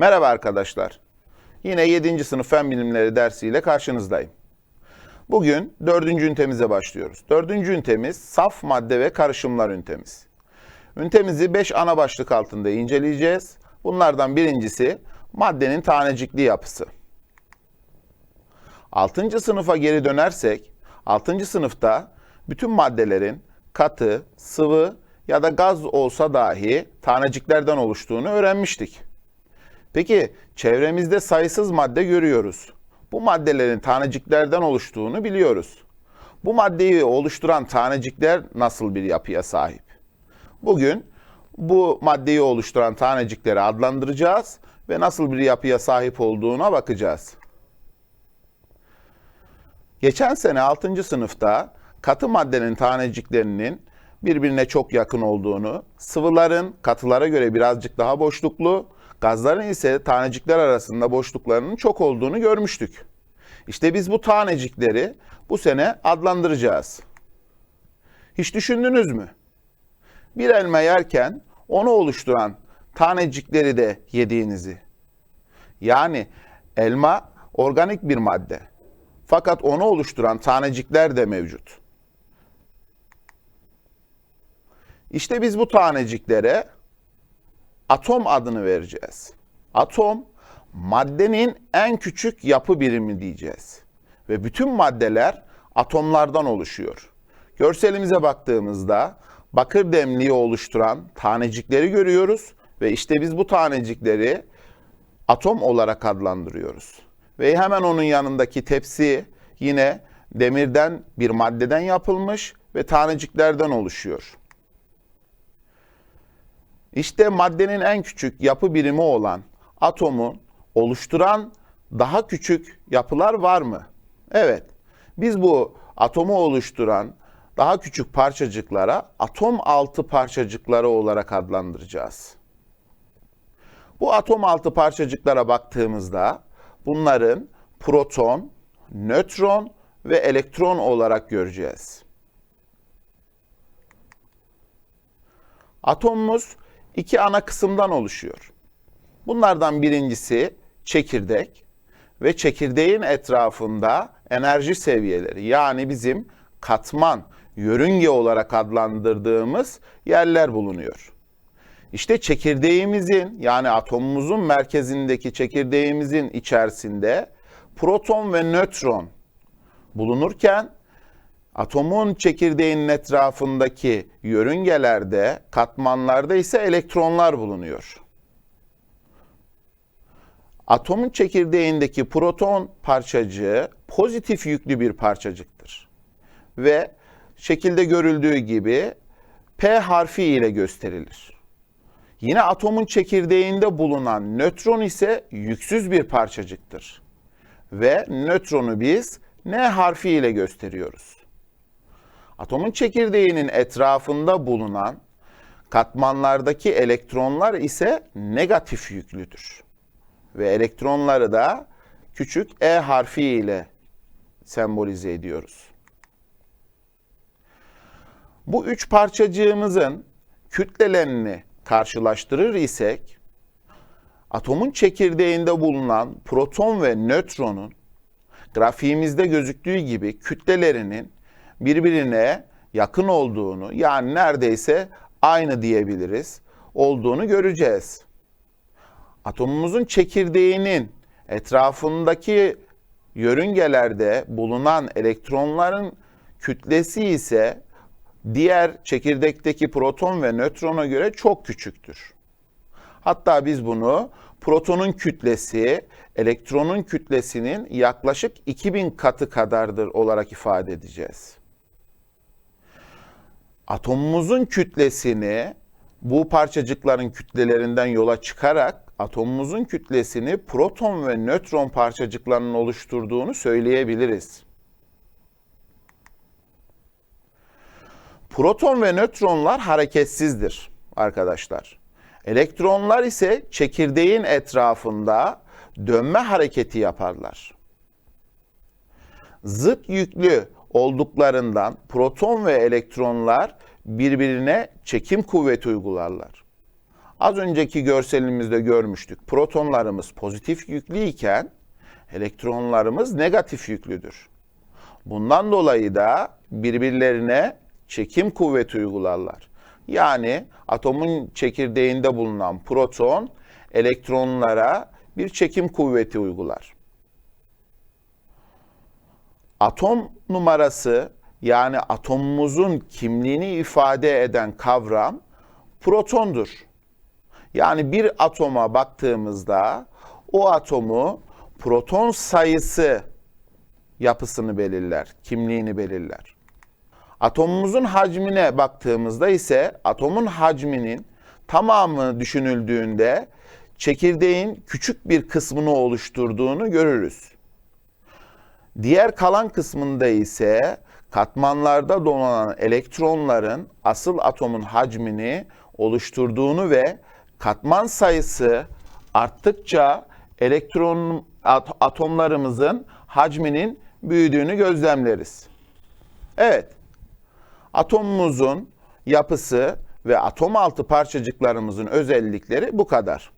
Merhaba arkadaşlar. Yine 7. sınıf fen bilimleri dersiyle karşınızdayım. Bugün 4. ünitemize başlıyoruz. 4. ünitemiz saf madde ve karışımlar ünitemiz. Ünitemizi 5 ana başlık altında inceleyeceğiz. Bunlardan birincisi maddenin tanecikli yapısı. 6. sınıfa geri dönersek, 6. sınıfta bütün maddelerin katı, sıvı ya da gaz olsa dahi taneciklerden oluştuğunu öğrenmiştik. Peki çevremizde sayısız madde görüyoruz. Bu maddelerin taneciklerden oluştuğunu biliyoruz. Bu maddeyi oluşturan tanecikler nasıl bir yapıya sahip? Bugün bu maddeyi oluşturan tanecikleri adlandıracağız ve nasıl bir yapıya sahip olduğuna bakacağız. Geçen sene 6. sınıfta katı maddenin taneciklerinin birbirine çok yakın olduğunu, sıvıların katılara göre birazcık daha boşluklu, gazların ise tanecikler arasında boşluklarının çok olduğunu görmüştük. İşte biz bu tanecikleri bu sene adlandıracağız. Hiç düşündünüz mü? Bir elma yerken onu oluşturan tanecikleri de yediğinizi. Yani elma organik bir madde. Fakat onu oluşturan tanecikler de mevcut. İşte biz bu taneciklere atom adını vereceğiz. Atom maddenin en küçük yapı birimi diyeceğiz. Ve bütün maddeler atomlardan oluşuyor. Görselimize baktığımızda bakır demliği oluşturan tanecikleri görüyoruz ve işte biz bu tanecikleri atom olarak adlandırıyoruz. Ve hemen onun yanındaki tepsi yine demirden bir maddeden yapılmış ve taneciklerden oluşuyor. İşte maddenin en küçük yapı birimi olan atomu oluşturan daha küçük yapılar var mı? Evet. Biz bu atomu oluşturan daha küçük parçacıklara atom altı parçacıkları olarak adlandıracağız. Bu atom altı parçacıklara baktığımızda bunların proton, nötron ve elektron olarak göreceğiz. Atomumuz iki ana kısımdan oluşuyor. Bunlardan birincisi çekirdek ve çekirdeğin etrafında enerji seviyeleri yani bizim katman, yörünge olarak adlandırdığımız yerler bulunuyor. İşte çekirdeğimizin yani atomumuzun merkezindeki çekirdeğimizin içerisinde proton ve nötron bulunurken atomun çekirdeğinin etrafındaki yörüngelerde, katmanlarda ise elektronlar bulunuyor. Atomun çekirdeğindeki proton parçacığı pozitif yüklü bir parçacıktır. Ve şekilde görüldüğü gibi P harfi ile gösterilir. Yine atomun çekirdeğinde bulunan nötron ise yüksüz bir parçacıktır. Ve nötronu biz N harfi ile gösteriyoruz. Atomun çekirdeğinin etrafında bulunan katmanlardaki elektronlar ise negatif yüklüdür. Ve elektronları da küçük E harfi ile sembolize ediyoruz. Bu üç parçacığımızın kütlelerini karşılaştırır isek, atomun çekirdeğinde bulunan proton ve nötronun grafiğimizde gözüktüğü gibi kütlelerinin birbirine yakın olduğunu yani neredeyse aynı diyebiliriz olduğunu göreceğiz. Atomumuzun çekirdeğinin etrafındaki yörüngelerde bulunan elektronların kütlesi ise diğer çekirdekteki proton ve nötrona göre çok küçüktür. Hatta biz bunu protonun kütlesi elektronun kütlesinin yaklaşık 2000 katı kadardır olarak ifade edeceğiz. Atomumuzun kütlesini bu parçacıkların kütlelerinden yola çıkarak atomumuzun kütlesini proton ve nötron parçacıklarının oluşturduğunu söyleyebiliriz. Proton ve nötronlar hareketsizdir arkadaşlar. Elektronlar ise çekirdeğin etrafında dönme hareketi yaparlar. Zıt yüklü olduklarından proton ve elektronlar birbirine çekim kuvveti uygularlar. Az önceki görselimizde görmüştük. Protonlarımız pozitif yüklüyken elektronlarımız negatif yüklüdür. Bundan dolayı da birbirlerine çekim kuvveti uygularlar. Yani atomun çekirdeğinde bulunan proton elektronlara bir çekim kuvveti uygular. Atom numarası yani atomumuzun kimliğini ifade eden kavram protondur. Yani bir atoma baktığımızda o atomu proton sayısı yapısını belirler, kimliğini belirler. Atomumuzun hacmine baktığımızda ise atomun hacminin tamamı düşünüldüğünde çekirdeğin küçük bir kısmını oluşturduğunu görürüz. Diğer kalan kısmında ise katmanlarda donanan elektronların asıl atomun hacmini oluşturduğunu ve katman sayısı arttıkça elektron at- atomlarımızın hacminin büyüdüğünü gözlemleriz. Evet. Atomumuzun yapısı ve atom altı parçacıklarımızın özellikleri bu kadar.